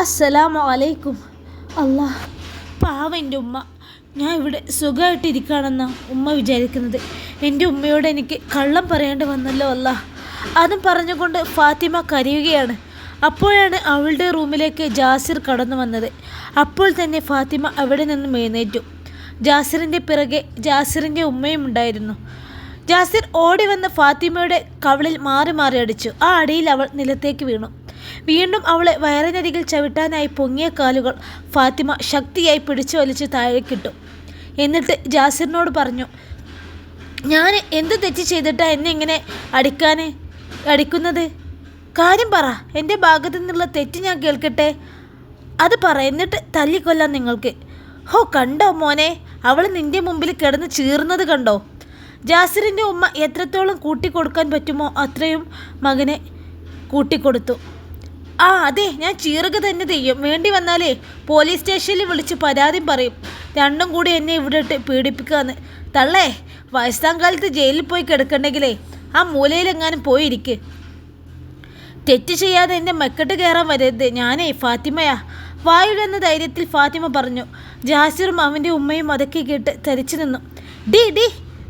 അസ്സലാമു അലൈക്കും. അല്ലാ പാവ എന്റെ ഉമ്മ. ഞാൻ ഇവിടെ സുഖമായിട്ടിരിക്കുകയാണെന്നാണ് ഉമ്മ വിചാരിക്കുന്നത്. എന്റെ ഉമ്മയോട് എനിക്ക് കള്ളം പറയേണ്ടി വന്നല്ലോ അല്ല അതും പറഞ്ഞുകൊണ്ട് ഫാത്തിമ കരയുകയാണ്. അപ്പോഴാണ് അവളുടെ റൂമിലേക്ക് ജാസിർ കടന്നു വന്നത്. അപ്പോൾ തന്നെ ഫാത്തിമ അവിടെ നിന്നും എഴുന്നേറ്റു. ജാസിറിന്റെ പിറകെ ജാസിറിന്റെ ഉമ്മയും ഉണ്ടായിരുന്നു. ജാസിർ ഓടി വന്ന് ഫാത്തിമയുടെ കവളിൽ മാറി മാറി അടിച്ചു. ആ അടിയിൽ അവൾ നിലത്തേക്ക് വീണു. വീണ്ടും അവളെ വയറിനരികിൽ ചവിട്ടാനായി പൊങ്ങിയ കാലുകൾ ഫാത്തിമ ശക്തിയായി പിടിച്ചു വലിച്ച് താഴേക്കിട്ടു. എന്നിട്ട് ജാസിറിനോട് പറഞ്ഞു ഞാൻ എന്ത് തെറ്റ് ചെയ്തിട്ടാ എന്നെ ഇങ്ങനെ അടിക്കാൻ അടിക്കുന്നത്? കാര്യം പറ എന്റെ ഭാഗത്തു നിന്നുള്ള തെറ്റ് ഞാൻ കേൾക്കട്ടെ? അത് പറ എന്നിട്ട് തല്ലിക്കൊല്ലാം നിങ്ങൾക്ക്. ഹോ കണ്ടോ മോനെ അവൾ നിന്റെ മുമ്പിൽ കിടന്ന് ചീർന്നത് കണ്ടോ? ജാസിറിന്റെ ഉമ്മ എത്രത്തോളം കൂട്ടിക്കൊടുക്കാൻ പറ്റുമോ അത്രയും മകനെ കൂട്ടിക്കൊടുത്തു. ആ അതെ ഞാൻ ചീറുക തന്നെ ചെയ്യും. വേണ്ടി വന്നാലേ പോലീസ് സ്റ്റേഷനിൽ വിളിച്ച് പരാതി പറയും. രണ്ടും കൂടി എന്നെ ഇവിടെ ഇട്ട് പീഡിപ്പിക്കാന്ന്. തള്ളേ വയസ്സാം കാലത്ത് ജയിലിൽ പോയി കിടക്കണ്ടെങ്കിലേ ആ മൂലയിലെങ്ങാനും പോയിരിക്ക്. തെറ്റ് ചെയ്യാതെ എന്റെ മെക്കെട്ട് കയറാൻ വരരുത്. ഞാനേ ഫാത്തിമയാ. വായുടെന്ന ധൈര്യത്തിൽ ഫാത്തിമ പറഞ്ഞു. ജാസിറും അവന്റെ ഉമ്മയും അതൊക്കെ കേട്ട് തരിച്ചു നിന്നു. ഡി ഡി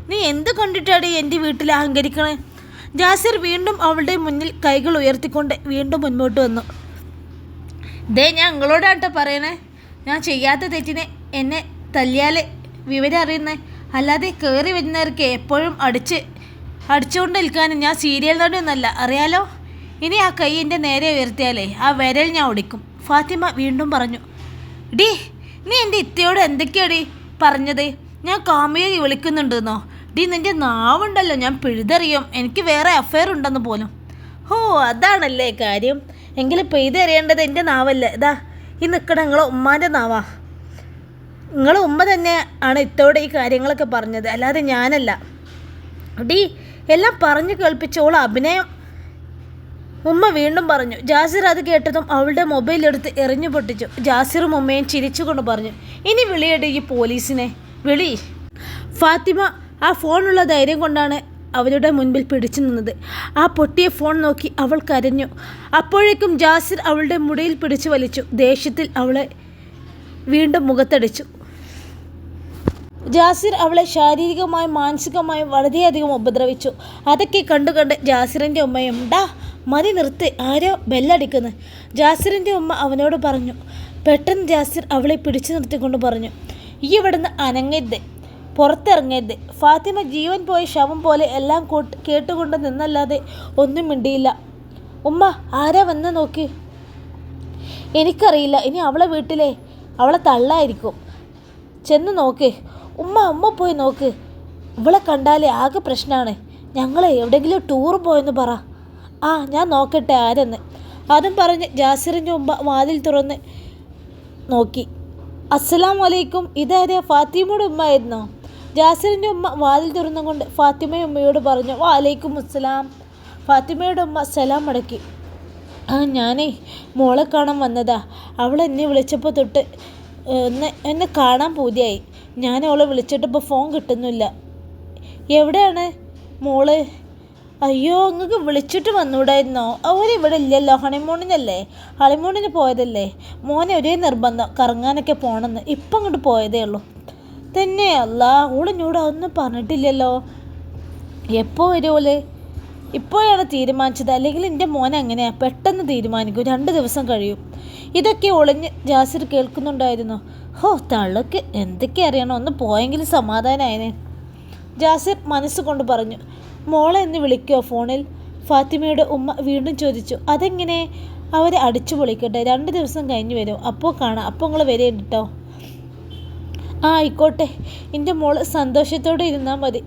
നീ എന്ത് കൊണ്ടിട്ടാടി എന്റെ വീട്ടിൽ അഹങ്കരിക്കണേ? ജാസിർ വീണ്ടും അവളുടെ മുന്നിൽ കൈകൾ ഉയർത്തിക്കൊണ്ട് വീണ്ടും മുൻപോട്ട് വന്നു. ദേ ഞാൻ നിങ്ങളോടാട്ടോ പറയണേ. ഞാൻ ചെയ്യാത്ത തെറ്റിനെ എന്നെ തല്ലിയാൽ വിവരം അറിയുന്നേ. അല്ലാതെ കയറി വരുന്നവർക്ക് എപ്പോഴും അടിച്ച് അടിച്ചുകൊണ്ട് നിൽക്കാനും ഞാൻ സീരിയൽ നടിയൊന്നല്ല അറിയാലോ? ഇനി ആ കൈ എന്റെ നേരെ ഉയർത്തിയാലേ ആ വിരൽ ഞാൻ ഒടിക്കും. ഫാത്തിമ വീണ്ടും പറഞ്ഞു ഡി നീ എന്റെ ഇത്തയോട് എന്തൊക്കെയാടി പറഞ്ഞത്? ഞാൻ കാമിയെ വിളിക്കുന്നുണ്ടെന്നോ? ഡി നിന്റെ നാവുണ്ടല്ലോ ഞാൻ പിഴുതെറിയും. എനിക്ക് വേറെ അഫയർ ഉണ്ടെന്ന് പോലും. ഓ അതാണല്ലേ കാര്യം. എങ്കിലും പെയ്തെറിയേണ്ടത് എന്റെ നാവല്ല? ഇതാ ഈ നിൽക്കണ നിങ്ങളെ ഉമ്മാന്റെ നാവാ. നിങ്ങളെ ഉമ്മ തന്നെ ആണ് ഇത്തോടെ ഈ കാര്യങ്ങളൊക്കെ പറഞ്ഞത്. അല്ലാതെ ഞാനല്ല. ഡി എല്ലാം പറഞ്ഞു കേൾപ്പിച്ചോൾ അഭിനയം ഉമ്മ വീണ്ടും പറഞ്ഞു. ജാസിർ അത് കേട്ടതും അവളുടെ മൊബൈൽ എടുത്ത് എറിഞ്ഞു പൊട്ടിച്ചു. ജാസിറും ഉമ്മയും ചിരിച്ചുകൊണ്ട് പറഞ്ഞു. ഇനി വിളിയടി ഈ പോലീസിനെ. വിളി. ഫാത്തിമ ആ ഫോണുള്ള ധൈര്യം കൊണ്ടാണ് അവരുടെ മുൻപിൽ പിടിച്ചു നിന്നത്. ആ പൊട്ടിയ ഫോൺ നോക്കി അവൾ കരഞ്ഞു. അപ്പോഴേക്കും ജാസിർ അവളുടെ മുടിയിൽ പിടിച്ചു വലിച്ചു. ദേഷ്യത്തിൽ അവളെ വീണ്ടും മുഖത്തടിച്ചു. ജാസിർ അവളെ ശാരീരികമായും മാനസികമായും വളരെയധികം ഉപദ്രവിച്ചു. അതൊക്കെ കണ്ടു കണ്ട് ജാസിറിന്റെ ഉമ്മയും ഡാ മതി നിർത്ത്. ആരോ ബെല്ലടിക്കുന്നു. ജാസിറിന്റെ ഉമ്മ അവനോട് പറഞ്ഞു. പെട്ടെന്ന് ജാസിർ അവളെ പിടിച്ചു നിർത്തിക്കൊണ്ട് പറഞ്ഞു. ഈ ഇവിടുന്ന് അനങ്ങരുത്. പുറത്തിറങ്ങരുത് ഫാത്തിമ ജീവൻ പോയ ശവം പോലെ എല്ലാം കൂട്ട് കേട്ടുകൊണ്ട് നിന്നല്ലാതെ ഒന്നും മിണ്ടിയില്ല. ഉമ്മ ആരാ വന്ന് നോക്കി. എനിക്കറിയില്ല ഇനി അവളെ വീട്ടിലെ അവളെ തള്ളായിരിക്കും. ചെന്ന് നോക്ക്. ഉമ്മ ഉമ്മ പോയി നോക്ക്. ഇവളെ കണ്ടാലേ ആകെ പ്രശ്നമാണ് ഞങ്ങൾ എവിടെയെങ്കിലും ടൂർ പോയെന്ന് പറ. ആ ഞാൻ നോക്കട്ടെ ആരെന്ന്. അതും പറഞ്ഞ് ജാസിറിന്റെ ഉമ്മ വാതിൽ തുറന്ന് നോക്കി. അസ്സലാം വലൈക്കും ഇതാരെയാ ഫാത്തിമയുടെ ഉമ്മ ആയിരുന്നോ ജാസിറിന്റെ ഉമ്മ വാതിൽ തുറന്നുകൊണ്ട് കൊണ്ട് ഉമ്മയോട് പറഞ്ഞു വാലൈക്കും അസ്സലാം ഫാത്തിമയുടെ ഉമ്മ സലാം മടക്കി ആ ഞാനേ മോളെ കാണാൻ വന്നതാ. അവൾ എന്നെ വിളിച്ചപ്പോൾ തൊട്ട് എന്നെ എന്നെ കാണാൻ പൂതിയായി. ഞാൻ അവളെ വിളിച്ചിട്ടിപ്പോൾ ഫോൺ കിട്ടുന്നില്ല. എവിടെയാണ് മോൾ? അയ്യോ അങ്ങക്ക് വിളിച്ചിട്ട് വന്നൂടായിരുന്നോ? അവരിവിടെ ഇല്ലല്ലോ ഹണിമൂണിനല്ലേ? ഹണിമൂണിന് പോയതല്ലേ? മോനെ ഒരേ നിർബന്ധം കറങ്ങാനൊക്കെ പോകണമെന്ന് ഇപ്പം അങ്ങോട്ട് പോയതേ ഉള്ളൂ. തന്നെ അല്ല ഓളിനോട് ഒന്നും പറഞ്ഞിട്ടില്ലല്ലോ. എപ്പോൾ വരുമോൾ ഇപ്പോഴാണ് തീരുമാനിച്ചത്. അല്ലെങ്കിൽ എന്റെ മോൻ അങ്ങനെയാണ് പെട്ടെന്ന് തീരുമാനിക്കും. രണ്ട് ദിവസം കഴിയും. ഇതൊക്കെ ഒളിഞ്ഞ് ജാസിർ കേൾക്കുന്നുണ്ടായിരുന്നു. ഹോ തള്ളക്ക് എന്തൊക്കെ അറിയണം? ഒന്ന് പോയെങ്കിലും സമാധാനമായനെ ജാസിർ മനസ്സുകൊണ്ട് പറഞ്ഞു മോളെ എന്ന് വിളിക്കുമോ ഫോണിൽ? ഫാത്തിമയുടെ ഉമ്മ വീണ്ടും ചോദിച്ചു അതെങ്ങനെ? അവരെ അടിച്ചു പൊളിക്കട്ടെ. രണ്ട് ദിവസം കഴിഞ്ഞ് വരും. അപ്പോൾ കാണാം. അപ്പോൾ നിങ്ങൾ വരേണ്ട കേട്ടോ ആ ആയിക്കോട്ടെ. എന്റെ മോൾ സന്തോഷത്തോടെ ഇരുന്നാൽ മതി.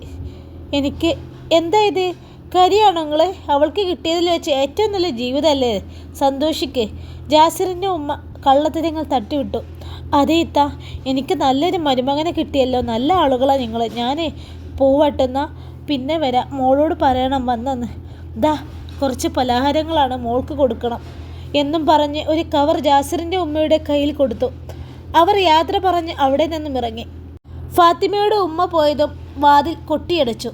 എനിക്ക് എന്താ ഇത്? കരിയാണോ നിങ്ങൾ അവൾക്ക് കിട്ടിയതിൽ വെച്ച് ഏറ്റവും നല്ല ജീവിതമല്ലേ സന്തോഷിക്കേ. ജാസിറിന്റെ ഉമ്മ കള്ളത്തരങ്ങൾ തട്ടിവിട്ടു. അതേ ഇത്ത എനിക്ക് നല്ലൊരു മരുമകനെ കിട്ടിയല്ലോ. നല്ല ആളുകളാണ് നിങ്ങൾ ഞാൻ പോവട്ടെന്നാ പിന്നെ വരാം. മോളോട് പറയണം വന്നെന്ന്. ദാ കുറച്ച് പലഹാരങ്ങളാണ് മോൾക്ക് കൊടുക്കണം എന്നും പറഞ്ഞ് ഒരു കവർ ജാസിറിന്റെ ഉമ്മയുടെ കയ്യിൽ കൊടുത്തു. അവർ യാത്ര പറഞ്ഞ് അവിടെ നിന്നും ഇറങ്ങി. ഫാത്തിമയുടെ ഉമ്മ പോയതും വാതിൽ കൊട്ടിയടച്ചു.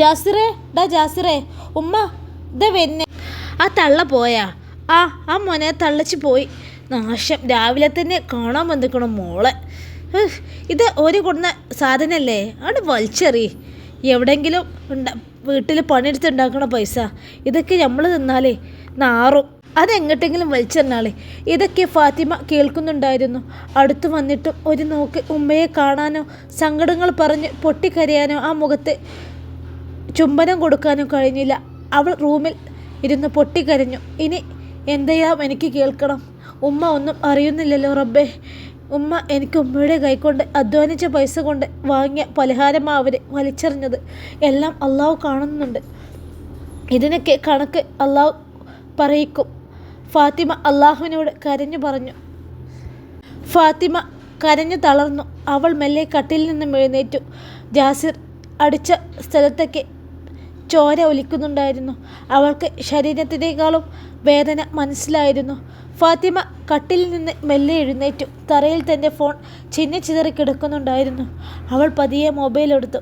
ജാസിറേ ഡാ ജാസിറേ ഉമ്മ ഇതാ വെന്നെ. ആ തള്ള പോയാ? ആ ആ മോനെ തള്ളച്ച് പോയി. നാശം. രാവിലെ തന്നെ കാണാൻ വന്നിക്കണം മോളെ. ഇത് ഒരു കൊടുന്ന സാധനമല്ലേ അവിടെ വലിച്ചെറി. എവിടെങ്കിലും ഉണ്ട വീട്ടിൽ പണിയെടുത്തുണ്ടാക്കണ പൈസ. ഇതൊക്കെ നമ്മൾ തിന്നാലേ നാറും. അതെങ്ങോട്ടെങ്കിലും വലിച്ചെറിഞ്ഞാളെ ഇതൊക്കെ ഫാത്തിമ കേൾക്കുന്നുണ്ടായിരുന്നു. അടുത്തു വന്നിട്ടും ഒരു നോക്ക് ഉമ്മയെ കാണാനോ സങ്കടങ്ങൾ പറഞ്ഞ് പൊട്ടിക്കരയാനോ ആ മുഖത്ത് ചുംബനം കൊടുക്കാനോ കഴിഞ്ഞില്ല. അവൾ റൂമിൽ ഇരുന്ന് പൊട്ടിക്കരഞ്ഞു. ഇനി എന്തെയാം എനിക്ക് കേൾക്കണം. ഉമ്മ ഒന്നും അറിയുന്നില്ലല്ലോ റബ്ബേ. ഉമ്മ എനിക്ക് ഉമ്മയുടെ കൈകൊണ്ട് അധ്വാനിച്ച പൈസ കൊണ്ട് വാങ്ങിയ പലഹാരമാണ് അവർ വലിച്ചെറിഞ്ഞത്. എല്ലാം അള്ളാഹു കാണുന്നുണ്ട്. ഇതിനൊക്കെ കണക്ക് അള്ളാഹു പറയിക്കും. ഫാത്തിമ അള്ളാഹുവിനോട് കരഞ്ഞു പറഞ്ഞു. ഫാത്തിമ കരഞ്ഞു തളർന്നു. അവൾ മെല്ലെ കട്ടിൽ നിന്നും എഴുന്നേറ്റു. ജാസിർ അടിച്ച സ്ഥലത്തൊക്കെ ചോര ഒലിക്കുന്നുണ്ടായിരുന്നു. അവൾക്ക് ശരീരത്തിനേക്കാളും വേദന മനസ്സിലായിരുന്നു. ഫാത്തിമ കട്ടിൽ നിന്ന് മെല്ലെ എഴുന്നേറ്റു. തറയിൽ തന്റെ ഫോൺ ചിന്നി ചിതറി കിടക്കുന്നുണ്ടായിരുന്നു. അവൾ പതിയെ മൊബൈൽ എടുത്തു.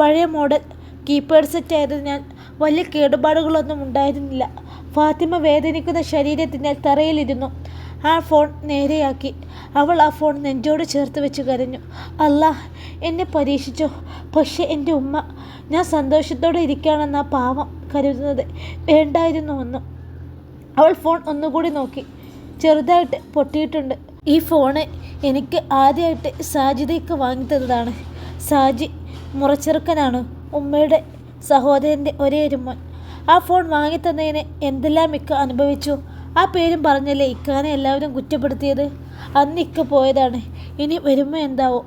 പഴയ മോഡൽ കീപാഡ് സെറ്റ് ആയതിനാൽ വലിയ കേടുപാടുകളൊന്നും ഉണ്ടായിരുന്നില്ല. ഫാത്തിമ വേദനിക്കുന്ന ശരീരത്തിനാൽ തറയിലിരുന്നു. ആ ഫോൺ നേരെയാക്കി. അവൾ ആ ഫോൺ നെഞ്ചോട് ചേർത്ത് വെച്ച് കരഞ്ഞു. അല്ലാ എന്നെ പരീക്ഷിച്ചോ? പക്ഷേ എന്റെ ഉമ്മ ഞാൻ സന്തോഷത്തോടെ ഇരിക്കുകയാണെന്ന് പാവം കരുതുന്നത്. വേണ്ടായിരുന്നു ഒന്ന്. അവൾ ഫോൺ ഒന്നുകൂടി നോക്കി. ചെറുതായിട്ട് പൊട്ടിയിട്ടുണ്ട്. ഈ ഫോണ് എനിക്ക് ആദ്യമായിട്ട് സാജിതയ്ക്ക് വാങ്ങി തന്നതാണ്. സാജി മുറച്ചെറുക്കനാണ്. ഉമ്മയുടെ സഹോദരന്റെ ഒരേ ഒരു മോൻ. ആ ഫോൺ വാങ്ങിത്തന്നതിന് എന്തെല്ലാം ഇക്ക അനുഭവിച്ചു? ആ പേരും പറഞ്ഞല്ലേ ഇക്കാനെ എല്ലാവരും കുറ്റപ്പെടുത്തിയത്? അന്ന് ഇക്ക പോയതാണ്. ഇനി വരുമ്പോൾ എന്താവോ?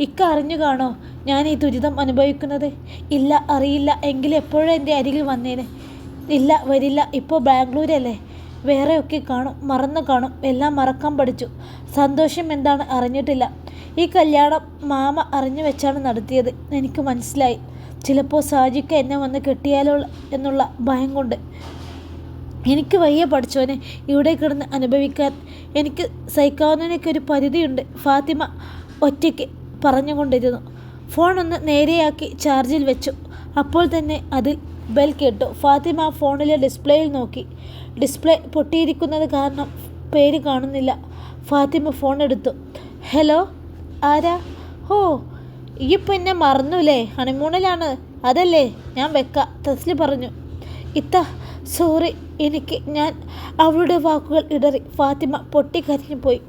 ഇക്ക അറിഞ്ഞു കാണോ ഞാൻ ഈ ദുരിതം അനുഭവിക്കുന്നത്? ഇല്ല അറിയില്ല. എങ്കിൽ എപ്പോഴും എന്റെ അരികിൽ വന്നേനെ? ഇല്ല വരില്ല. ഇപ്പോൾ ബാംഗ്ലൂരല്ലേ? വേറെയൊക്കെ കാണും മറന്നു കാണും. എല്ലാം മറക്കാൻ പഠിച്ചു. സന്തോഷം എന്താണ് അറിഞ്ഞിട്ടില്ല. ഈ കല്യാണം മാമ അറിഞ്ഞു വെച്ചാണ് നടത്തിയത്. എനിക്ക് മനസ്സിലായി. ചിലപ്പോൾ സാജിക്ക് എന്നെ വന്ന് കെട്ടിയാലോ എന്നുള്ള ഭയം കൊണ്ട്. എനിക്ക് വയ്യ പഠിച്ചവനെ ഇവിടെ കിടന്ന് അനുഭവിക്കാൻ. എനിക്ക് സഹിക്കാവുന്നതിനൊക്കെ ഒരു പരിധിയുണ്ട്. ഫാത്തിമ ഒറ്റയ്ക്ക് പറഞ്ഞുകൊണ്ടിരുന്നു. ഫോൺ ഒന്ന് നേരെയാക്കി ചാർജിൽ വെച്ചു. അപ്പോൾ തന്നെ അതിൽ ബെൽ കേട്ടു. ഫാത്തിമ ഫോണിലെ ഡിസ്പ്ലേയിൽ നോക്കി. ഡിസ്പ്ലേ പൊട്ടിയിരിക്കുന്നത് കാരണം പേര് കാണുന്നില്ല. ഫാത്തിമ ഫോൺ എടുത്തു. ഹലോ? ആരാ? ഹോ ഇപ്പം എന്നെ മറന്നുല്ലേ? ഹണിമൂണിലാണ്. അതല്ലേ? ഞാൻ വെക്ക. തസ്ലി പറഞ്ഞു. ഇത്ത സോറി. എനിക്ക് ഞാൻ അവളുടെ വാക്കുകൾ ഇടറി. ഫാത്തിമ പൊട്ടിക്കരഞ്ഞു പോയി.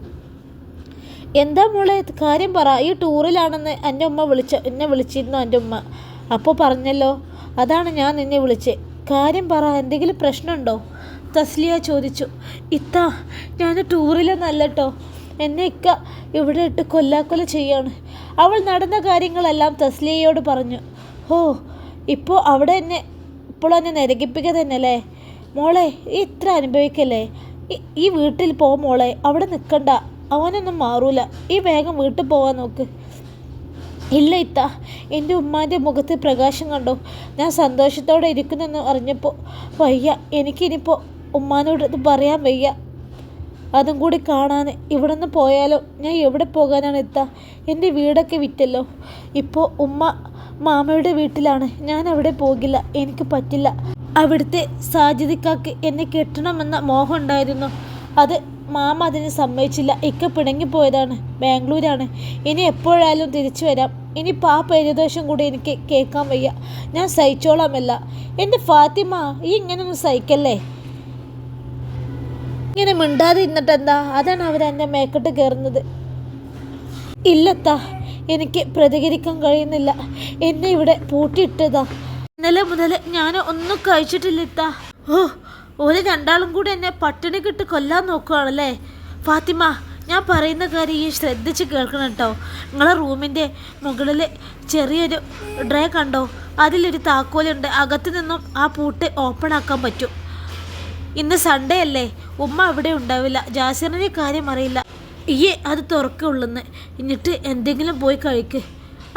എന്താ മോളെ? കാര്യം പറ. ഈ ടൂറിലാണെന്ന് എന്റെ ഉമ്മ വിളിച്ച എന്നെ വിളിച്ചിരുന്നു എന്റെ ഉമ്മ. അപ്പോൾ പറഞ്ഞല്ലോ. അതാണ് ഞാൻ നിന്നെ വിളിച്ചത് കാര്യം പറ. എന്തെങ്കിലും പ്രശ്നമുണ്ടോ? തസ്ലിയ ചോദിച്ചു. ഇത്ത ഞാൻ ടൂറിലെന്നല്ല കേട്ടോ എന്നെ ഇക്ക ഇവിടെ ഇട്ട് കൊല്ലാക്കൊല ചെയ്യാണ്. അവൾ നടന്ന കാര്യങ്ങളെല്ലാം തസ്ലിയയോട് പറഞ്ഞു. ഓ ഇപ്പോൾ അവിടെ എന്നെ ഇപ്പോൾ എന്നെ നരകിപ്പിക്കുക തന്നെയല്ലേ മോളെ ഈ ഇത്ര അനുഭവിക്കല്ലേ? ഈ- വീട്ടിൽ പോ മോളെ അവിടെ നിൽക്കണ്ട അവനൊന്നും മാറൂല. ഈ വേഗം വീട്ടിൽ പോവാൻ നോക്ക്. ഇല്ല ഇത്ത എന്റെ ഉമ്മാന്റെ മുഖത്ത് പ്രകാശം കണ്ടു. ഞാൻ സന്തോഷത്തോടെ ഇരിക്കുന്നെന്ന് അറിഞ്ഞപ്പോൾ വയ്യ. എനിക്കിനിപ്പോൾ ഉമ്മാനോട് ഇത് പറയാൻ വയ്യ. അതും കൂടി കാണാൻ ഇവിടെ നിന്ന് പോയാലോ? ഞാൻ എവിടെ പോകാനാണ് എത്താ? എന്റെ വീടൊക്കെ വിറ്റല്ലോ. ഇപ്പോൾ ഉമ്മ മാമയുടെ വീട്ടിലാണ്. ഞാൻ അവിടെ പോകില്ല. എനിക്ക് പറ്റില്ല. അവിടുത്തെ സാജിദിക്കാക്ക് എന്നെ കെട്ടണമെന്ന മോഹം ഉണ്ടായിരുന്നു. അത് മാമ അതിന് സമ്മതിച്ചില്ല. ഇക്ക പിണങ്ങിപ്പോയതാണ് ബാംഗ്ലൂരാണ്. ഇനി എപ്പോഴായാലും തിരിച്ചു വരാം. ഇനി ആ പരിദോഷം കൂടി എനിക്ക് കേൾക്കാൻ വയ്യ. ഞാൻ സഹിച്ചോളാമല്ല എന്റെ ഫാത്തിമ ഈ ഇങ്ങനെയൊന്നും സഹിക്കല്ലേ? ഇങ്ങനെ മിണ്ടാതെ ഇരുന്നിട്ട് എന്താ അതാണ് എന്നെ മേക്കട്ട് കയറുന്നത് ഇല്ലത്താ എനിക്ക് പ്രതികരിക്കാൻ കഴിയുന്നില്ല. എന്നെ ഇവിടെ പൂട്ടിയിട്ടതാ. ഇന്നലെ മുതൽ ഞാൻ ഒന്നും കഴിച്ചിട്ടില്ല ഇത്താ ഓ ഒരു രണ്ടാളും കൂടി എന്നെ പട്ടിണി കിട്ട് കൊല്ലാൻ നോക്കുകയാണല്ലേ ഫാത്തിമ ഞാൻ പറയുന്ന കാര്യം ഈ ശ്രദ്ധിച്ച് കേൾക്കണം കേട്ടോ നിങ്ങളെ റൂമിന്റെ മുകളിൽ ചെറിയൊരു ഡ്രേ കണ്ടോ? അതിലൊരു താക്കോലുണ്ട്. അകത്ത് നിന്നും ആ പൂട്ട് ഓപ്പൺ ആക്കാൻ പറ്റും. ഇന്ന് സൺഡേ അല്ലേ? ഉമ്മ അവിടെ ഉണ്ടാവില്ല. ജാസിറിന് കാര്യം അറിയില്ല. ഈ അത് തുറക്കുള്ളെന്ന് എന്നിട്ട് എന്തെങ്കിലും പോയി കഴിക്ക്.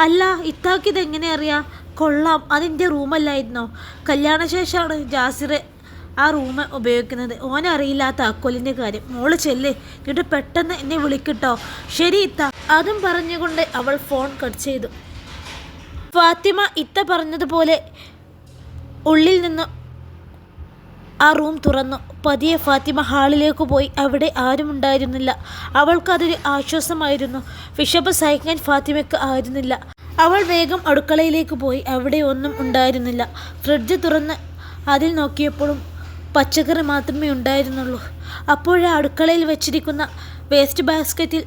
അല്ല ഇത്താക്ക് ഇതെങ്ങനെ അറിയാം? കൊള്ളാം. അതിന്റെ റൂമല്ലായിരുന്നോ? കല്യാണശേഷമാണ് ജാസിർ ആ റൂം ഉപയോഗിക്കുന്നത്. ഓനറിയില്ല ആ താക്കോലിന്റെ കാര്യം. മോൾ ചെല്ല്. എന്നിട്ട് പെട്ടെന്ന് എന്നെ വിളിക്കട്ടോ. ശരി ഇത്ത. അതും പറഞ്ഞുകൊണ്ട് അവൾ ഫോൺ കട്ട് ചെയ്തു. ഫാത്തിമ ഇത്ത പറഞ്ഞതുപോലെ ഉള്ളിൽ നിന്ന് ആ റൂം തുറന്നു. പതിയെ ഫാത്തിമ ഹാളിലേക്ക് പോയി. അവിടെ ആരും ഉണ്ടായിരുന്നില്ല. അവൾക്കതൊരു ആശ്വാസമായിരുന്നു. വിഷപ്പ് സഹിക്കാൻ ഫാത്തിമയ്ക്ക് ആയിരുന്നില്ല. അവൾ വേഗം അടുക്കളയിലേക്ക് പോയി. അവിടെ ഒന്നും ഉണ്ടായിരുന്നില്ല. ഫ്രിഡ്ജ് തുറന്ന് അതിൽ നോക്കിയപ്പോഴും പച്ചക്കറി മാത്രമേ ഉണ്ടായിരുന്നുള്ളൂ. അപ്പോഴേ അടുക്കളയിൽ വെച്ചിരിക്കുന്ന വേസ്റ്റ് ബാസ്ക്കറ്റിൽ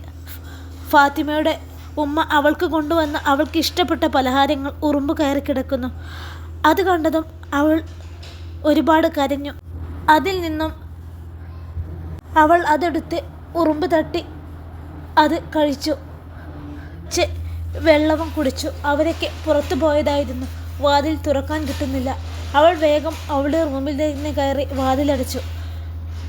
ഫാത്തിമയുടെ ഉമ്മ അവൾക്ക് കൊണ്ടുവന്ന അവൾക്ക് ഇഷ്ടപ്പെട്ട പലഹാരങ്ങൾ ഉറുമ്പ് കയറി കിടക്കുന്നു. അത് കണ്ടതും അവൾ ഒരുപാട് കരഞ്ഞു. അതിൽ നിന്നും അവൾ അതെടുത്ത് ഉറുമ്പ് തട്ടി അത് കഴിച്ചു. ചെ വെള്ളവും കുടിച്ചു. അവരൊക്കെ പുറത്തു പോയതായിരുന്നു. വാതിൽ തുറക്കാൻ കിട്ടുന്നില്ല. അവൾ വേഗം അവളുടെ റൂമിൽ നിന്ന് കയറി വാതിലടച്ചു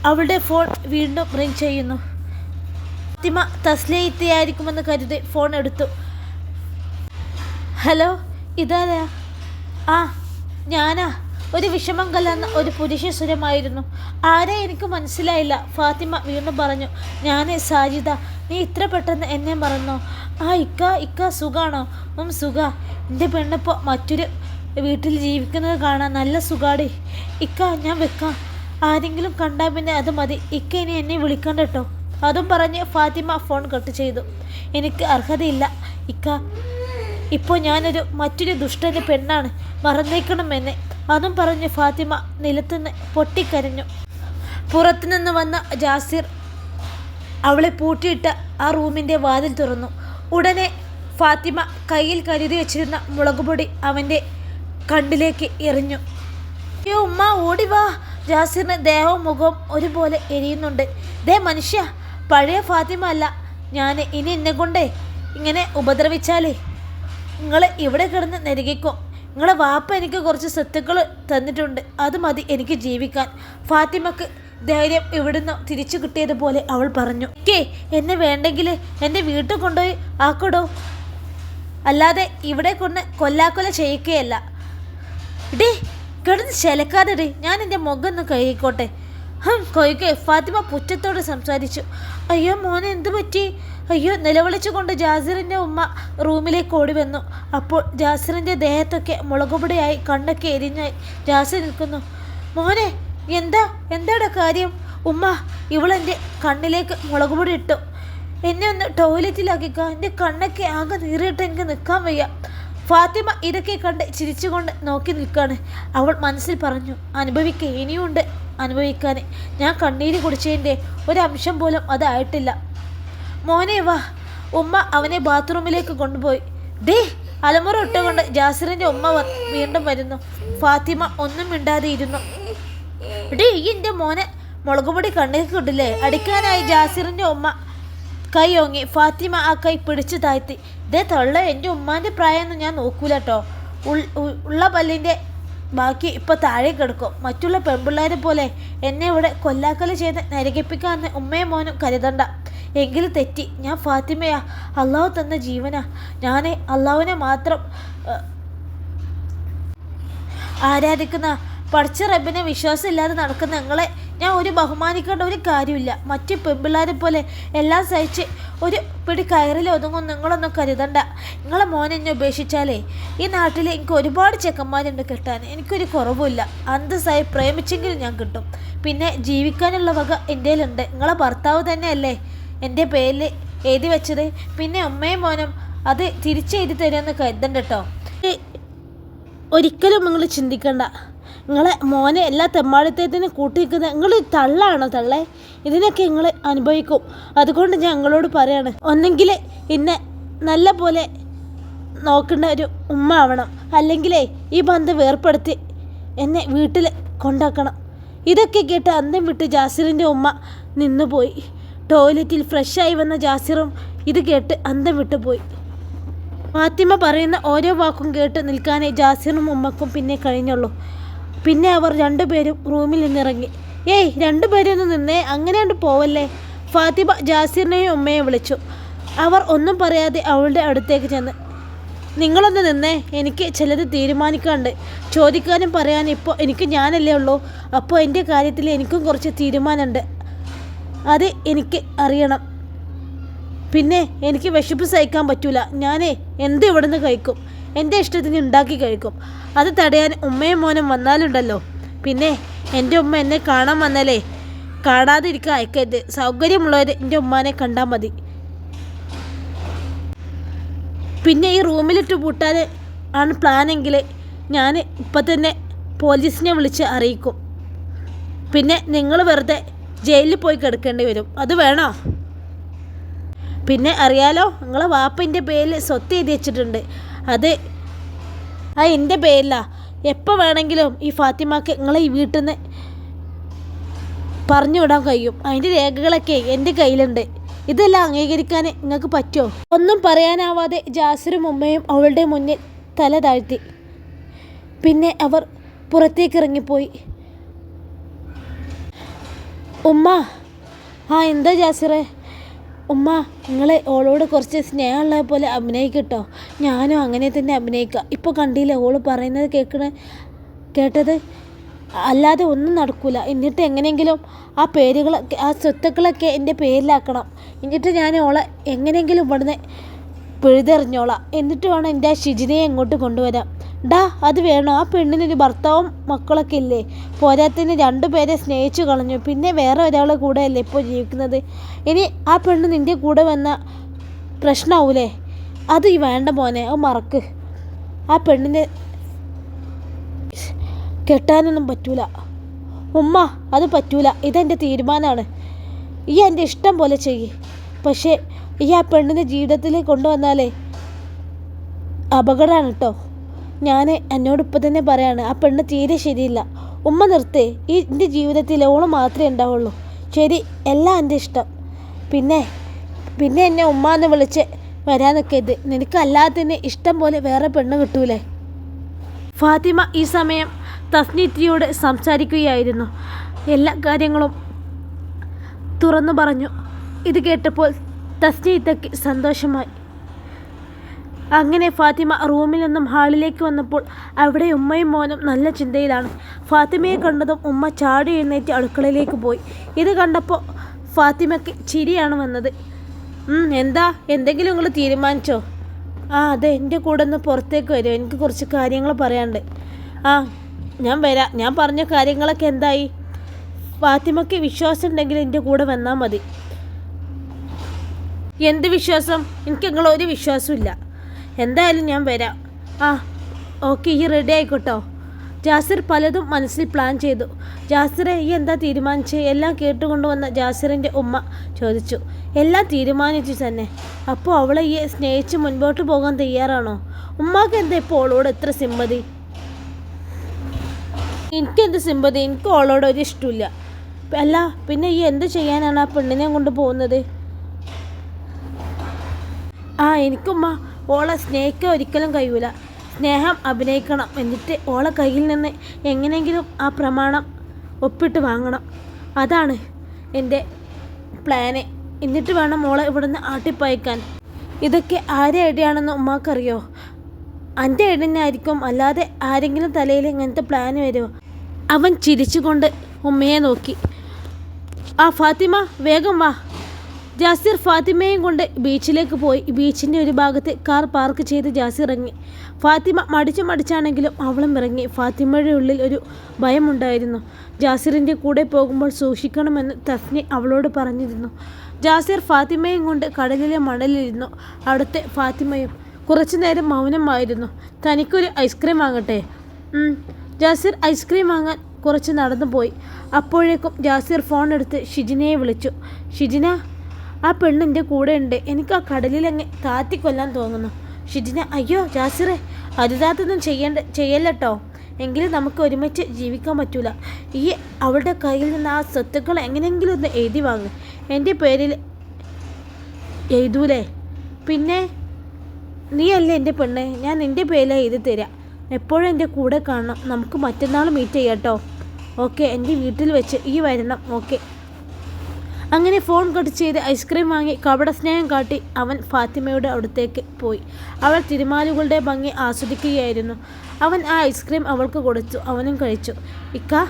അവളുടെ ഫോൺ വീണ്ടും റിങ് ചെയ്യുന്നു. ഫാത്തിമ തസ്ലയെത്തിയായിരിക്കുമെന്ന് കരുതി ഫോൺ എടുത്തു. ഹലോ ഇതാരാ? ആ ഞാനാ. ഒരു വിഷമം കലർന്ന ഒരു പുരുഷ സ്വരമായിരുന്നു. ആരെ എനിക്ക് മനസ്സിലായില്ല ഫാത്തിമ വീണ്ടും പറഞ്ഞു. ഞാൻ സാജിദ നീ ഇത്ര പെട്ടെന്ന് എന്നെ മറന്നോ? ആ ഇക്ക ഇക്ക സുഖാണോ? ഉം സുഖ. എന്റെ പെണ്ണിപ്പോൾ മറ്റൊരു വീട്ടിൽ ജീവിക്കുന്നത് കാണാൻ നല്ല സുഖാടി. ഇക്ക ഞാൻ വെക്കാം. ആരെങ്കിലും കണ്ടാൽ പിന്നെ അത് മതി. ഇക്ക ഇനി എന്നെ വിളിക്കണ്ട കേട്ടോ അതും പറഞ്ഞ് ഫാത്തിമ ഫോൺ കട്ട് ചെയ്തു. എനിക്ക് അർഹതയില്ല ഇക്ക. ഇപ്പോൾ ഞാനൊരു മറ്റൊരു ദുഷ്ടന്റെ പെണ്ണാണ്. മറന്നേക്കണം എന്നെ അതും പറഞ്ഞ് ഫാത്തിമ നിലത്തുനിന്ന് പൊട്ടിക്കരഞ്ഞു. പുറത്തുനിന്ന് വന്ന ജാസിർ അവളെ പൂട്ടിയിട്ട് ആ റൂമിന്റെ വാതിൽ തുറന്നു. ഉടനെ ഫാത്തിമ കയ്യിൽ കരുതി വെച്ചിരുന്ന മുളകുപൊടി അവന്റെ കണ്ടിലേക്ക് എറിഞ്ഞു. അയ്യോ ഉമ്മ ഓടി വാ. ജാസിറിന് ദേഹവും മുഖവും ഒരുപോലെ എരിയുന്നുണ്ട്. ദേ മനുഷ്യ പഴയ ഫാത്തിമ അല്ല. ഞാൻ ഇനി എന്നെ കൊണ്ടേ ഇങ്ങനെ ഉപദ്രവിച്ചാലേ? നിങ്ങൾ ഇവിടെ കിടന്ന് നെരുകിക്കോ. നിങ്ങളെ വാപ്പ എനിക്ക് കുറച്ച് സ്വത്തുക്കൾ തന്നിട്ടുണ്ട്. അത് മതി എനിക്ക് ജീവിക്കാൻ. ഫാത്തിമക്ക് ധൈര്യം ഇവിടുന്ന് തിരിച്ചു കിട്ടിയതുപോലെ അവൾ പറഞ്ഞു. കേ എന്നെ വേണ്ടെങ്കിൽ എന്റെ വീട്ടിൽ കൊണ്ടുപോയി ആക്കടോ. അല്ലാതെ ഇവിടെ കൊണ്ട് കൊല്ലാക്കൊല ചെയ്യിക്കുകയല്ല. ഡേ കിടന്ന് ശലക്കാതെ ഡേ. ഞാൻ എന്റെ മുഖം ഒന്ന് കഴുകിക്കോട്ടെ. ഹം കൊയ്ക്കെ ഫാത്തിമ പുറ്റത്തോട് സംസാരിച്ചു. അയ്യോ മോനെ എന്ത് പറ്റി? അയ്യോ നിലവിളിച്ചുകൊണ്ട് ജാസിറിന്റെ ഉമ്മ റൂമിലേക്ക് ഓടി വന്നു. അപ്പോൾ ജാസിറിന്റെ ദേഹത്തൊക്കെ മുളകുപൊടിയായി കണ്ണൊക്കെ എരിഞ്ഞായി ജാസിർ നിൽക്കുന്നു. മോനെ എന്താ? എന്താടാ കാര്യം? ഉമ്മ ഇവളെന്റെ കണ്ണിലേക്ക് മുളകുപൊടി ഇട്ടു. എന്നെ ഒന്ന് ടോയ്ലറ്റിലാക്കിക്ക എന്റെ കണ്ണൊക്കെ ആകെ നീറിയിട്ട് എനിക്ക് നിൽക്കാൻ വയ്യ. ഫാത്തിമ ഇതൊക്കെ കണ്ട് ചിരിച്ചുകൊണ്ട് നോക്കി നിൽക്കുകയാണ് അവൾ മനസ്സിൽ പറഞ്ഞു അനുഭവിക്കുക ഇനിയുണ്ട് അനുഭവിക്കാൻ ഞാൻ കണ്ണീര് കുടിച്ചതിന്റെ ഒരംശം പോലും അതായിട്ടില്ല മോനെ വാ. ഉമ്മ അവനെ ബാത്റൂമിലേക്ക് കൊണ്ടുപോയി. ഡേ അലമുറ ഇട്ടുകൊണ്ട് ജാസിറിന്റെ ഉമ്മ വീണ്ടും വരുന്നു. ഫാത്തിമ ഒന്നും മിണ്ടാതെ ഇരുന്നു ഡേ ഈ എന്റെ മോനെ മുളകുപൊടി കണ്ണേക്ക് കിട്ടില്ലേ അടിക്കാനായി ജാസിറിന്റെ ഉമ്മ കൈ ഓങ്ങി. ഫാത്തിമ ആ കൈ പിടിച്ചു താഴ്ത്തി. ഇതേ തള്ള എന്റെ ഉമ്മാന്റെ പ്രായമൊന്നും ഞാൻ നോക്കൂലട്ടോ ഉള്ള പല്ലിന്റെ ബാക്കി ഇപ്പോൾ താഴെ കിടക്കും. മറ്റുള്ള പെൺപിള്ളേരെ പോലെ എന്നെ ഇവിടെ കൊല്ലാക്കൽ ചെയ്ത് നരകിപ്പിക്കാമെന്ന് ഉമ്മയും മോനും കരുതണ്ട. എങ്കിൽ തെറ്റി. ഞാൻ ഫാത്തിമയാ. അള്ളാഹു തന്ന ജീവനാ. ഞാൻ അള്ളാഹുവിനെ മാത്രം ആരാധിക്കുന്ന പഠിച്ച റബ്ബിനെ വിശ്വാസമില്ലാതെ നടക്കുന്ന നിങ്ങളെ ഞാൻ ഒരു ബഹുമാനിക്കേണ്ട ഒരു കാര്യമില്ല. മറ്റ് പെമ്പിള്ളാരെ പോലെ എല്ലാം സഹിച്ച് ഒരു പിടി കയറിൽ ഒതുങ്ങും നിങ്ങളൊന്നും കരുതണ്ട. നിങ്ങളെ മോനെ എന്നെ ഉപേക്ഷിച്ചാലേ ഈ നാട്ടിൽ എനിക്ക് ഒരുപാട് ചെക്കന്മാരുണ്ട് കിട്ടാൻ. എനിക്കൊരു കുറവുമില്ല. അന്തസ്സായി പ്രേമിച്ചെങ്കിലും ഞാൻ കിട്ടും. പിന്നെ ജീവിക്കാനുള്ള വക എന്റെ കയ്യിലുണ്ട് നിങ്ങളെ ഭർത്താവ് തന്നെയല്ലേ എന്റെ പേരിൽ എഴുതി വെച്ചത്. പിന്നെ അമ്മയും മോനും അത് തിരിച്ചെഴുതി തരുമെന്ന് കരുതണ്ട കേട്ടോ. ഒരിക്കലും നിങ്ങൾ ചിന്തിക്കണ്ട. നിങ്ങളെ മോനെ എല്ലാ തെമ്മാടിത്തത്തിനും കൂട്ടിയിരിക്കുന്ന നിങ്ങൾ തള്ളാണോ തള്ളേ? ഇതിനൊക്കെ നിങ്ങൾ അനുഭവിക്കും. അതുകൊണ്ട് ഞങ്ങളോട് പറയാണ് ഒന്നെങ്കിൽ ഇന്നെ നല്ല പോലെ നോക്കേണ്ട ഒരു ഉമ്മ ആവണം. അല്ലെങ്കിലേ ഈ ബന്ധം വേർപ്പെടുത്തി എന്നെ വീട്ടിൽ കൊണ്ടാക്കണം. ഇതൊക്കെ കേട്ട് അന്തം വിട്ട് ജാസിറിന്റെ ഉമ്മ നിന്നുപോയി. ടോയ്ലറ്റിൽ ഫ്രഷായി വന്ന ജാസിറും ഇത് കേട്ട് അന്തം വിട്ടു പോയി. ഫാത്തിമ പറയുന്ന ഓരോ വാക്കും കേട്ട് നിൽക്കാനേ ജാസിറും ഉമ്മക്കും പിന്നെ കഴിഞ്ഞുള്ളൂ. പിന്നെ അവർ രണ്ടുപേരും റൂമിൽ നിന്നിറങ്ങി. ഏയ് രണ്ടുപേരും ഒന്ന് നിന്നേ അങ്ങനെ കണ്ട് പോവല്ലേ? ഫാത്തിമ ജാസിറിനെയും ഉമ്മയെ വിളിച്ചു. അവർ ഒന്നും പറയാതെ അവളുടെ അടുത്തേക്ക് ചെന്ന് നിങ്ങളൊന്ന് നിന്നേ എനിക്ക് ചിലത് തീരുമാനിക്കാണ്ട് ചോദിക്കാനും പറയാനും ഇപ്പോൾ എനിക്ക് ഞാനല്ലേ ഉള്ളൂ. അപ്പോൾ എന്റെ കാര്യത്തിൽ എനിക്കും കുറച്ച് തീരുമാനമുണ്ട്. അത് എനിക്ക് അറിയണം. പിന്നെ എനിക്ക് വിശപ്പ് സഹിക്കാൻ പറ്റൂല. ഞാനേ എന്ത് ഇവിടുന്ന് കഴിക്കും? എന്റെ ഇഷ്ടത്തിന് ഉണ്ടാക്കി കഴിക്കും. അത് തടയാൻ ഉമ്മയും മോനും വന്നാലുണ്ടല്ലോ. പിന്നെ എന്റെ ഉമ്മ എന്നെ കാണാൻ വന്നാലേ കാണാതിരിക്കുക അയക്കരുത്. സൗകര്യമുള്ളവർ എന്റെ ഉമ്മാനെ കണ്ടാൽ മതി. പിന്നെ ഈ റൂമിലിട്ട് പൂട്ടാൻ ആണ് പ്ലാനെങ്കിൽ ഞാൻ ഇപ്പം തന്നെ പോലീസിനെ വിളിച്ച് അറിയിക്കും. പിന്നെ നിങ്ങൾ വെറുതെ ജയിലിൽ പോയി കിടക്കേണ്ടി വരും. അത് വേണോ? പിന്നെ അറിയാലോ നിങ്ങളെ വാപ്പന്റെ പേരിൽ സ്വത്ത് എഴുതി വെച്ചിട്ടുണ്ട്. അത് ആ എന്റെ പേരിലാ. എപ്പോൾ വേണമെങ്കിലും ഈ ഫാത്തിമാക്ക് നിങ്ങളെ ഈ വീട്ടിൽ നിന്ന് പറഞ്ഞു വിടാൻ കഴിയും. അതിന്റെ രേഖകളൊക്കെ എന്റെ കയ്യിലുണ്ട്. ഇതെല്ലാം അംഗീകരിക്കാൻ നിങ്ങൾക്ക് പറ്റുമോ ഒന്നും പറയാനാവാതെ ജാസിറും ഉമ്മയും അവളുടെ മുന്നിൽ തല താഴ്ത്തി. പിന്നെ അവർ പുറത്തേക്ക് ഇറങ്ങിപ്പോയി. ഉമ്മ ആ എന്താ ജാസിറെ? ഉമ്മ നിങ്ങൾ ഓളോട് കുറച്ച് സ്നേഹമുള്ള പോലെ അഭിനയിക്കട്ടോ ഞാനും അങ്ങനെ തന്നെ അഭിനയിക്കാം. ഇപ്പോൾ കണ്ടില്ലേ ഓൾ പറയുന്നത് കേൾക്കണ കേട്ടത്? അല്ലാതെ ഒന്നും നടക്കൂല. എന്നിട്ട് എങ്ങനെയെങ്കിലും ആ പേരുകളൊക്കെ ആ സ്വത്തുക്കളൊക്കെ എന്റെ പേരിലാക്കണം. എന്നിട്ട് ഞാൻ ഓളെ എങ്ങനെയെങ്കിലും ഇവിടുന്ന് പിഴുതെറിഞ്ഞോളാം. എന്നിട്ട് വേണം എന്റെ ആ ഷിജിനെ അങ്ങോട്ട് കൊണ്ടുവരാം ഡാ അത് വേണോ? ആ പെണ്ണിനൊരു ഭർത്താവും മക്കളൊക്കെ ഇല്ലേ? പോരാത്തിന് രണ്ടുപേരെ സ്നേഹിച്ചു കളഞ്ഞു. പിന്നെ വേറെ ഒരാളെ കൂടെ അല്ലേ ഇപ്പോൾ ജീവിക്കുന്നത്? ഇനി ആ പെണ്ണ് നിന്റെ കൂടെ വന്ന പ്രശ്നമാവൂലേ അത് ഈ വേണ്ട മോനെ അത് മറക്ക്. ആ പെണ്ണിനെ കെട്ടാനൊന്നും പറ്റൂല. ഉമ്മ അത് പറ്റൂല. ഇതെന്റെ തീരുമാനമാണ് ഈ എന്റെ ഇഷ്ടം പോലെ ചെയ്യ്. പക്ഷേ ഈ ആ പെണ്ണിനെ ജീവിതത്തിൽ കൊണ്ടുവന്നാലേ അപകടമാണ് കേട്ടോ. ഞാൻ എന്നോട് ഇപ്പം തന്നെ പറയാണ് ആ പെണ്ണ് തീരെ ശരിയില്ല. ഉമ്മ നിർത്തേ ഈ എന്റെ ജീവിതത്തിൽ ഓൾ മാത്രമേ ഉണ്ടാവുള്ളൂ. ശരി എല്ലാം എന്റെ ഇഷ്ടം. പിന്നെ പിന്നെ എന്നെ ഉമ്മ എന്ന് വിളിച്ച് വരാൻ നിൽക്കരുത് നിനക്ക് തന്നെ ഇഷ്ടം പോലെ വേറെ പെണ്ണ് കിട്ടൂലേ? ഫാത്തിമ ഈ സമയം തസ്നീത്തിയോട് സംസാരിക്കുകയായിരുന്നു. എല്ലാ കാര്യങ്ങളും തുറന്നു പറഞ്ഞു. ഇത് കേട്ടപ്പോൾ തസ്നീത്തയ്ക്ക് സന്തോഷമായി. അങ്ങനെ ഫാത്തിമ റൂമിൽ നിന്നും ഹാളിലേക്ക് വന്നപ്പോൾ അവിടെ ഉമ്മയും മോനും നല്ല ചിന്തയിലാണ്. ഫാത്തിമയെ കണ്ടതും ഉമ്മ ചാടി എഴുന്നേറ്റ് അടുക്കളയിലേക്ക് പോയി. ഇത് കണ്ടപ്പോൾ ഫാത്തിമയ്ക്ക് ചിരിയാണ് വന്നത്. എന്താ? എന്തെങ്കിലും നിങ്ങൾ തീരുമാനിച്ചോ? ആ അതെ എന്റെ കൂടെ ഒന്ന് പുറത്തേക്ക് വരും. എനിക്ക് കുറച്ച് കാര്യങ്ങൾ പറയാണ്ട് ആ ഞാൻ വരാം. ഞാൻ പറഞ്ഞ കാര്യങ്ങളൊക്കെ എന്തായി? ഫാത്തിമയ്ക്ക് വിശ്വാസം ഉണ്ടെങ്കിൽ എന്റെ കൂടെ വന്നാൽ മതി. എന്ത് വിശ്വാസം? എനിക്ക് നിങ്ങളൊരു വിശ്വാസമില്ല എന്തായാലും ഞാൻ വരാം. ആ ഓക്കെ ഈ റെഡി ആയിക്കോട്ടോ. ജാസിർ പലതും മനസ്സിൽ പ്ലാൻ ചെയ്തു. ജാസിറെ ഈ എന്താ തീരുമാനിച്ച്? എല്ലാം കേട്ടുകൊണ്ടുവന്ന ജാസിറിന്റെ ഉമ്മ ചോദിച്ചു. എല്ലാം തീരുമാനിച്ചു തന്നെ. അപ്പോൾ അവളെ ഈ സ്നേഹിച്ച് മുൻപോട്ട് പോകാൻ തയ്യാറാണോ? ഉമ്മാക്ക് എന്താ ഇപ്പോൾ അവളോട് എത്ര സിമ്പതി? എനിക്കെന്ത് സിമ്പതി? എനിക്ക് ഓളോട് ഒരു ഇഷ്ടമില്ല. അല്ല പിന്നെ ഈ എന്ത് ചെയ്യാനാണ് ആ പെണ്ണിനെ കൊണ്ട് പോകുന്നത്? ആ എനിക്കുമ്മ ഓളെ സ്നേഹിക്കാൻ ഒരിക്കലും കഴിയൂല. സ്നേഹം അഭിനയിക്കണം എന്നിട്ട് ഓളെ കയ്യിൽ നിന്ന് എങ്ങനെയെങ്കിലും ആ പ്രമാണം ഒപ്പിട്ട് വാങ്ങണം. അതാണ് എന്റെ പ്ലാന്. എന്നിട്ട് വേണം മോളെ ഇവിടുന്ന് ആട്ടിപ്പയക്കാൻ. ഇതൊക്കെ ആരെ ഐഡിയാണെന്ന് ഉമ്മാക്കറിയോ? എന്റെ ഐഡിയനായിരിക്കും അല്ലാതെ ആരെങ്കിലും തലയിൽ ഇങ്ങനത്തെ പ്ലാൻ വരുമോ? അവൻ ചിരിച്ചുകൊണ്ട് ഉമ്മയെ നോക്കി. ആ ഫാത്തിമ വേഗം വാ. ജാസിർ ഫാത്തിമയും കൊണ്ട് ബീച്ചിലേക്ക് പോയി. ബീച്ചിന്റെ ഒരു ഭാഗത്ത് കാർ പാർക്ക് ചെയ്ത് ജാസിർ ഇറങ്ങി. ഫാത്തിമ മടിച്ചു മടിച്ചാണെങ്കിലും അവളും ഇറങ്ങി. ഫാത്തിമയുടെ ഉള്ളിൽ ഒരു ഭയമുണ്ടായിരുന്നു. ജാസിറിന്റെ കൂടെ പോകുമ്പോൾ സൂക്ഷിക്കണമെന്ന് തസ്നി അവളോട് പറഞ്ഞിരുന്നു. ജാസിർ ഫാത്തിമയും കൊണ്ട് കടലിലെ മണലിരുന്നു അവിടുത്തെ ഫാത്തിമയും കുറച്ചു നേരം മൗനമായിരുന്നു. തനിക്കൊരു ഐസ്ക്രീം വാങ്ങട്ടെ? ജാസിർ ഐസ്ക്രീം വാങ്ങാൻ കുറച്ച് നടന്നു പോയി അപ്പോഴേക്കും ജാസിർ ഫോൺ എടുത്ത് ഷിജിനയെ വിളിച്ചു. ഷിജിന ആ പെണ്ണ് എന്റെ കൂടെ ഉണ്ട്. എനിക്ക് ആ കടലിലങ്ങ് താത്തിക്കൊല്ലാൻ തോന്നുന്നു. ഷിജിന അയ്യോ ജാസിറെ അരുതാത്തൊന്നും ചെയ്യേണ്ട ചെയ്യല്ലട്ടോ എങ്കിലും നമുക്ക് ഒരുമിച്ച് ജീവിക്കാൻ പറ്റൂല. ഈ അവളുടെ കയ്യിൽ നിന്ന് ആ സ്വത്തുക്കൾ എങ്ങനെയെങ്കിലും ഒന്ന് എഴുതി വാങ്ങ്. എന്റെ പേരിൽ എഴുതൂലേ? പിന്നെ നീയല്ലേ എന്റെ പെണ്ണ്? ഞാൻ എന്റെ പേരിൽ എഴുതി തരാം. എപ്പോഴും എന്റെ കൂടെ കാണണം. നമുക്ക് മറ്റന്നാൾ മീറ്റ് ചെയ്യാം കേട്ടോ ഓക്കെ എന്റെ വീട്ടിൽ വെച്ച് ഈ വരണം. ഓക്കെ. അങ്ങനെ ഫോൺ കട്ട് ചെയ്ത് ഐസ്ക്രീം വാങ്ങി കപട സ്നേഹം കാട്ടി അവൻ ഫാത്തിമയുടെ അടുത്തേക്ക് പോയി. അവൾ തിരുമാലുകളുടെ ഭംഗി ആസ്വദിക്കുകയായിരുന്നു. അവൻ ആ ഐസ്ക്രീം അവൾക്ക് കൊടുത്തു. അവനും കഴിച്ചു. ഇക്ക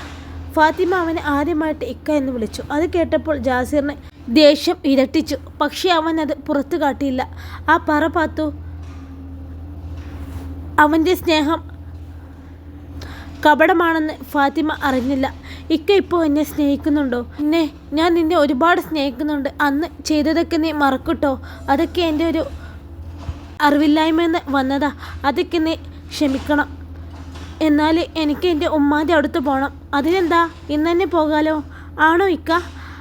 ഫാത്തിമ അവനെ ആദ്യമായിട്ട് ഇക്ക എന്ന് വിളിച്ചു. അത് കേട്ടപ്പോൾ ജാസിറിന് ദേഷ്യം ഇരട്ടിച്ചു. പക്ഷേ അവൻ അത് പുറത്തു കാട്ടിയില്ല. ആ പറ പാത്തു. അവന്റെ സ്നേഹം കപടമാണെന്ന് ഫാത്തിമ അറിഞ്ഞില്ല. ഇക്ക ഇപ്പോൾ എന്നെ സ്നേഹിക്കുന്നുണ്ടോ? എന്നെ ഞാൻ നിന്നെ ഒരുപാട് സ്നേഹിക്കുന്നുണ്ട്. അന്ന് ചെയ്തതൊക്കെ നീ മറക്കട്ടോ? അതൊക്കെ എന്റെ ഒരു അറിവില്ലായ്മയെന്ന് വന്നതാ. അതൊക്കെ നീ ക്ഷമിക്കണം. എന്നാൽ എനിക്ക് എന്റെ ഉമ്മാന്റെ അടുത്ത് പോകണം അതിനെന്താ? ഇന്ന് തന്നെ പോകാലോ? ആണോ ഇക്ക?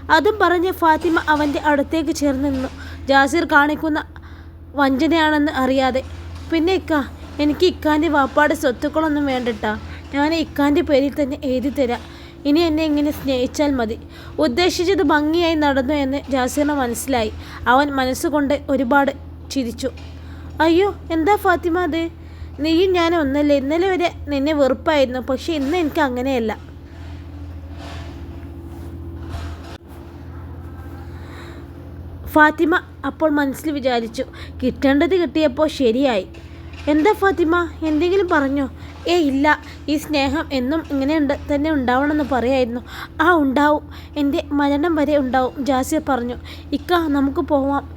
അതും പറഞ്ഞ് ഫാത്തിമ അവന്റെ അടുത്തേക്ക് ചേർന്ന് നിന്നു. ജാസിർ കാണിക്കുന്ന വഞ്ചനയാണെന്ന് അറിയാതെ. പിന്നെ ഇക്ക എനിക്ക് ഇക്കാന്റെ വാപ്പാട് സ്വത്തുക്കളൊന്നും വേണ്ടട്ടാ. ഞാൻ ഇക്കാന്റെ പേരിൽ തന്നെ എഴുതി തരാം. ഇനി എന്നെ ഇങ്ങനെ സ്നേഹിച്ചാൽ മതി. ഉദ്ദേശിച്ചത് ഭംഗിയായി നടന്നു എന്ന് ജാസിറിന് മനസ്സിലായി. അവൻ മനസ്സുകൊണ്ട് ഒരുപാട് ചിരിച്ചു. അയ്യോ എന്താ ഫാത്തിമ അത്? നീയും ഞാനും ഒന്നല്ല? ഇന്നലെ വരെ നിന്നെ വെറുപ്പായിരുന്നു പക്ഷെ ഇന്ന് എനിക്ക് അങ്ങനെയല്ല. ഫാത്തിമ അപ്പോൾ മനസ്സിൽ വിചാരിച്ചു കിട്ടേണ്ടത് കിട്ടിയപ്പോൾ ശരിയായി. എന്താ ഫാത്തിമ? എന്തെങ്കിലും പറഞ്ഞോ? ഏ ഇല്ല. ഈ സ്നേഹം എന്നും ഇങ്ങനെ ഉണ്ട് തന്നെ ഉണ്ടാവണമെന്ന് പറയായിരുന്നു. ആ ഉണ്ടാവും. എന്റെ മരണം വരെ ഉണ്ടാവും ജാസിർ പറഞ്ഞു. ഇക്ക നമുക്ക് പോവാം.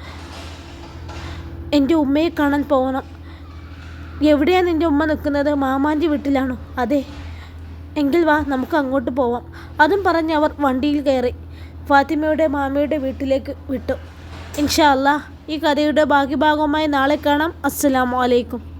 എന്റെ ഉമ്മയെ കാണാൻ പോകണം എവിടെയാണ് നിന്റെ ഉമ്മ നിൽക്കുന്നത്? മാമാന്റെ വീട്ടിലാണോ? അതെ. എങ്കിൽ വാ നമുക്ക് അങ്ങോട്ട് പോവാം. അതും പറഞ്ഞ് അവർ വണ്ടിയിൽ കയറി. ഫാത്തിമയുടെ മാമയുടെ വീട്ടിലേക്ക് വിട്ടു. ഇൻഷാ അല്ലാ ഈ കഥയുടെ ബാക്കി ഭാഗവുമായി നാളെ കാണാം. അസ്സലാമു അലൈക്കും.